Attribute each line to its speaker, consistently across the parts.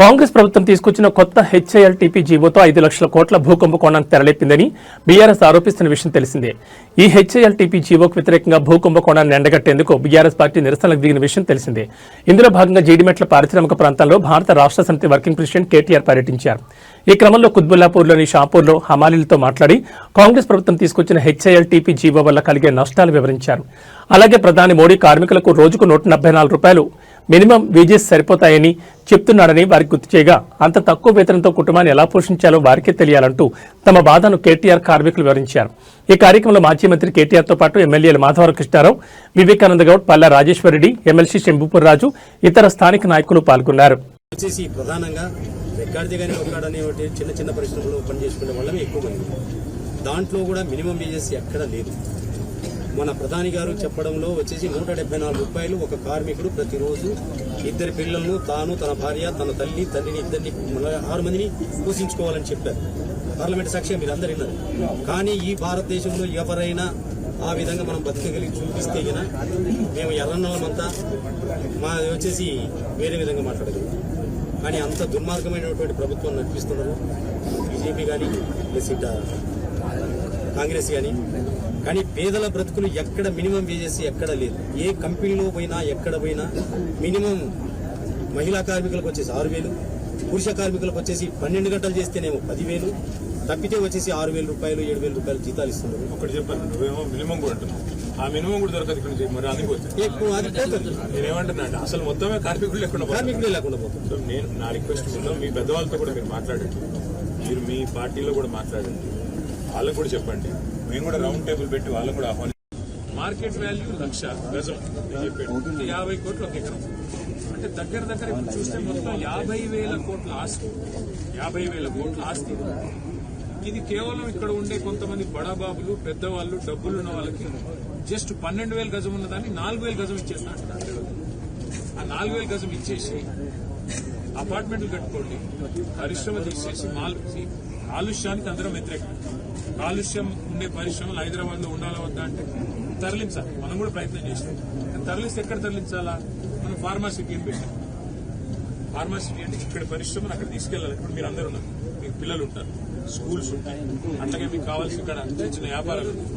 Speaker 1: కాంగ్రెస్ ప్రభుత్వం తీసుకొచ్చిన కొత్త హెచ్ఐఎల్ టీపీ జీవోతో ఐదు లక్షల కోట్ల భూకుంభకోణానికి తెరలేపిందని బీఆర్ఎస్ ఆరోపిస్తున్న విషయం తెలిసిందే. ఈ హెచ్ఐఎల్ టీపీ జీవోకు వ్యతిరేకంగా భూకుంభకోణాన్ని ఎండగట్టేందుకు బీఆర్ఎస్ పార్టీ నిరసనలకు దిగిన విషయం తెలిసిందే. ఇందులో భాగంగా జీడిమెట్ల పారిశ్రామిక ప్రాంతాల్లో భారత రాష్ట్ర సమితి వర్కింగ్ ప్రెసిడెంట్ కేటీఆర్ పర్యటించారు. ఈ క్రమంలో కుత్బుల్లాపూర్లోని షాపూర్లో హమాలీలతో మాట్లాడి కాంగ్రెస్ ప్రభుత్వం తీసుకొచ్చిన హెచ్ఐఎల్ టీపీ జీవో వల్ల కలిగే నష్టాలు వివరించారు. అలాగే ప్రధాని మోడీ కార్మికులకు రోజుకు నూట నలభై నాలుగు రూపాయలు మినిమం వేజెస్ సరిపోతాయని చెప్తున్నాడని వారికి గుర్తు చేయగా అంత తక్కువ వేతనంతో కుటుంబాన్ని ఎలా పోషించాలో వారికే తెలియాలంటూ తమ బాధను కేటీఆర్ కార్మికులు వివరించారు. ఈ కార్యక్రమంలో మాజీ మంత్రి కేటీఆర్తో పాటు ఎమ్మెల్యేలు మాధవరావు కృష్ణారావు వివేకానంద గౌడ్ పల్లా రాజేశ్వరరెడ్డి ఎమ్మెల్సీ శంభుపూర్ రాజు ఇతర స్థానిక నాయకులు పాల్గొన్నారు.
Speaker 2: వచ్చేసి ప్రధానంగా కానీ ఒక్కడనే చిన్న చిన్న పరిశ్రమలు పనిచేసుకునే ఎక్కువ మంది. దాంట్లో కూడా మినిమం వేజెస్ ఎక్కడ లేదు. మన ప్రధాని గారు చెప్పడంలో వచ్చేసి నూట డెబ్బై నాలుగు రూపాయలు ఒక కార్మికుడు ప్రతిరోజు ఇద్దరి పిల్లలను తాను తన భార్య తన తల్లి తండ్రిని ఇద్దరిని ఆరు మందిని పోషించుకోవాలని చెప్పారు. పార్లమెంట్ సాక్షి మీరు అందరు విన్నారు. కానీ ఈ భారతదేశంలో ఎవరైనా ఆ విధంగా మనం బతకగలిగి చూపిస్తే కదా మేము ఎర్రన్నలమంతా మా వచ్చేసి వేరే విధంగా మాట్లాడగలం. కానీ అంత దుర్మార్గమైనటువంటి ప్రభుత్వం నడిపిస్తున్నారు. బీజేపీ కానీ ప్లస్ ఇట కాంగ్రెస్ కానీ కానీ పేదల బ్రతుకులు ఎక్కడ మినిమం వేజెస్ ఎక్కడ లేదు. ఏ కంపెనీలో పోయినా ఎక్కడ పోయినా మినిమం మహిళా కార్మికులకు వచ్చేసి ఆరు వేలు పురుష కార్మికులకు వచ్చేసి పన్నెండు గంటలు చేస్తేనేమో పదివేలు తప్పితే వచ్చేసి ఆరు వేల రూపాయలు ఏడు వేల రూపాయలు జీతాలు ఇస్తున్నారు.
Speaker 3: ఒకటి చెప్పాను నువ్వేమో మినిమం కూడా అంటున్నావు. ఆ మినిమం కూడా దొరకదు ఇక్కడ నుంచి మరి అది పోతుంది నేనేమంటున్నా అంటే అసలు మొత్తమే కార్మికులు లేకుండా పోతుంది.
Speaker 2: కార్మికులే లేకుండా పోతుంది
Speaker 3: నేను నా రిక్వెస్ట్ మీ పెద్దవాళ్ళతో కూడా మీరు మాట్లాడండి. మీరు మీ పార్టీలో కూడా మాట్లాడండి. వాళ్ళకు కూడా చెప్పండి. మేము కూడా రౌండ్ టేబుల్ పెట్టి వాళ్ళకు కూడా ఆహ్వాని మార్కెట్ వాల్యూ లక్ష గజం నేను చెప్పాను యాభై కోట్లు ఒక ఎకరం. అంటే దగ్గర దగ్గర ఇప్పుడు చూస్తే మొత్తం యాభై వేల కోట్ల ఆస్తి. యాభై వేల కోట్ల ఆస్తి. ఇది కేవలం ఇక్కడ ఉండే కొంతమంది బడాబాబులు పెద్దవాళ్ళు డబ్బులు ఉన్న వాళ్ళకి జస్ట్ పన్నెండు వేల గజం ఉన్నదాన్ని నాలుగు వేల గజం ఇచ్చేస్తా అంటున్నారు ఆ నాలుగు వేల గజం ఇచ్చేసి అపార్ట్మెంట్లు కట్టుకోండి. పరిశ్రమ తీసేసి మాల్ కాలుష్యానికి అందరం వ్యతిరేకం. కాలుష్యం ఉండే పరిశ్రమలు హైదరాబాద్లో ఉండాలా వద్దా అంటే తరలించాలి. మనం కూడా ప్రయత్నం చేస్తాం తరలిస్తే ఎక్కడ తరలించాలా? మనం ఫార్మాసిటీ అని పెట్టాం ఫార్మాసిటీ అంటే ఇక్కడ పరిశ్రమను అక్కడ తీసుకెళ్ళాలి. ఇప్పుడు మీరు అందరు ఉన్నారు. మీకు పిల్లలు ఉంటారు. స్కూల్స్ ఉంటాయి. అట్లాగే మీకు కావాల్సిన ఇక్కడ చిన్న వ్యాపారాలు ఉంటాయి.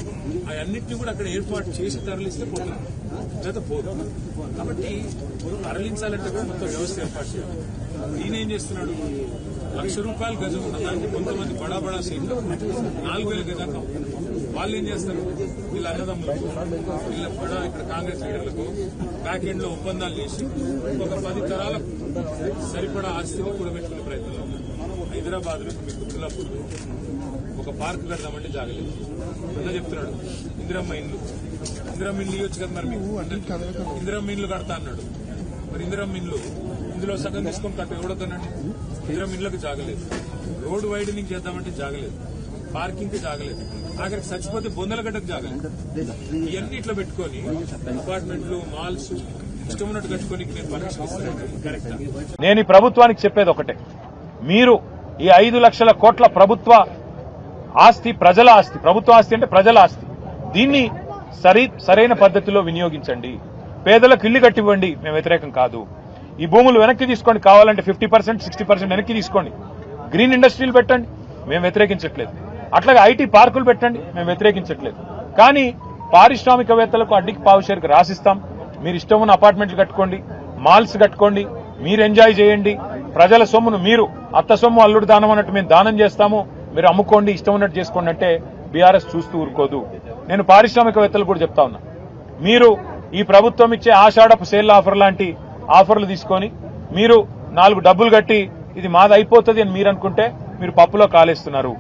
Speaker 3: అవన్నింటినీ కూడా అక్కడ ఏర్పాటు చేసి తరలిస్తే పోతుంది లేదా పోదు. కాబట్టి తరలించాలంటే కూడా మొత్తం వ్యవస్థ ఏర్పాటు చేయాలి. ఈయన ఏం చేస్తున్నాడు? లక్ష రూపాయలు గజం ఉన్న దానికి కొంతమంది బడా బడా సీట్లు నాలుగు వేల గజాలు వాళ్ళు ఏం చేస్తారు? వీళ్ళ అన్నదమ్ములకు వీళ్ళ బడా ఇక్కడ కాంగ్రెస్ లీడర్లకు బ్యాక్ ఎండ్లో ఒప్పందాలు చేసి ఒక పది తరాలకు సరిపడా ఆస్తిని కూడబెట్టుకునే ప్రయత్నంలో ఉన్నారు. హైదరాబాద్లో మీకు గుర్తులాపూర్ ఒక పార్క్ కడదామంటే జాగలేదు. అన్న చెప్తున్నాడు ఇందిరమ్మ ఇండ్లు ఇందిరమ్మ ఇండ్లు ఇవ్వచ్చు కదా మరి మీకు? ఇందిరమ్మ ఇండ్లు కడతా అన్నాడు. మరి ఇందిరమ్మ ఇండ్లు ఇందులో సగం తీసుకొని కట్ట ఎవడతానండి ఇందిరమ్మ ఇండ్లకు జాగలేదు. రోడ్ వైడనింగ్ చేద్దామంటే జాగలేదు. పార్కింగ్కి జాగలేదు. ఆఖరికి చచ్చిపోతే బొందలగడ్డకు జాగలేదు ఇవన్నీ ఇట్లా పెట్టుకొని అపార్ట్మెంట్లు మాల్స్ ఇష్టం ఉన్నట్టు కట్టుకొని నేను పర్మిషన్ ఇస్తాను కరెక్టా
Speaker 4: నేను ప్రభుత్వానికి చెప్పేది ఒకటే. మీరు ఈ ఐదు లక్షల కోట్ల ప్రభుత్వ ఆస్తి ప్రజల ఆస్తి ప్రభుత్వ ఆస్తి అంటే ప్రజల ఆస్తి. దీన్ని సరి సరైన పద్ధతిలో వినియోగించండి. పేదలకు ఇల్లు కట్టివ్వండి మేము వ్యతిరేకం కాదు. ఈ భూములు వెనక్కి తీసుకోండి. కావాలంటే ఫిఫ్టీ పర్సెంట్ సిక్స్టీ పర్సెంట్ వెనక్కి తీసుకోండి. గ్రీన్ ఇండస్ట్రీలు పెట్టండి. మేము వ్యతిరేకించట్లేదు. అట్లాగే ఐటీ పార్కులు పెట్టండి. మేము వ్యతిరేకించట్లేదు. కానీ పారిశ్రామికవేత్తలకు అడ్డికి పావుషేరికి రాసిస్తాం. మీరు ఇష్టం ఉన్న అపార్ట్మెంట్లు కట్టుకోండి. మాల్స్ కట్టుకోండి. మీరు ఎంజాయ్ చేయండి. ప్రజల సొమ్మును మీరు అత్త సొమ్ము అల్లుడు దానం అన్నట్టు మేము దానం చేస్తాము. మీరు అమ్ముకోండి. ఇష్టం ఉన్నట్టు చేసుకోండి అంటే బీఆర్ఎస్ చూస్తూ ఊరుకోదు. నేను పారిశ్రామికవేత్తలు కూడా చెప్తా ఉన్నా. మీరు ఈ ప్రభుత్వం ఇచ్చే ఆషాఢపు సేల్ ఆఫర్ లాంటి ఆఫర్లు తీసుకొని మీరు నాలుగు డబ్బులు కట్టి ఇది మాది అయిపోతుంది అని మీరు అనుకుంటే మీరు పప్పులో కాలేస్తున్నారు.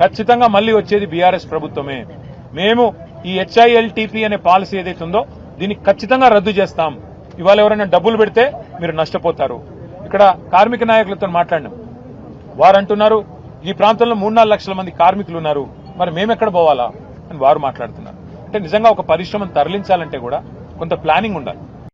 Speaker 4: ఖచ్చితంగా మళ్ళీ వచ్చేది బీఆర్ఎస్ ప్రభుత్వమే. మేము ఈ హెచ్ఐఎల్టీపీ అనే పాలసీ ఏదైతే ఉందో దీన్ని ఖచ్చితంగా రద్దు చేస్తాం. ఇవాళ ఎవరైనా డబ్బులు పెడితే మీరు నష్టపోతారు. ఇక్కడ కార్మిక నాయకులతో మాట్లాడినాం. వారు అంటున్నారు ఈ ప్రాంతంలో మూడు నాలుగు లక్షల మంది కార్మికులు ఉన్నారు. మరి మేమెక్కడ పోవాలా? అని వారు మాట్లాడుతున్నారు. అంటే నిజంగా ఒక పరిశ్రమను తరలించాలంటే కూడా కొంత ప్లానింగ్ ఉండాలి.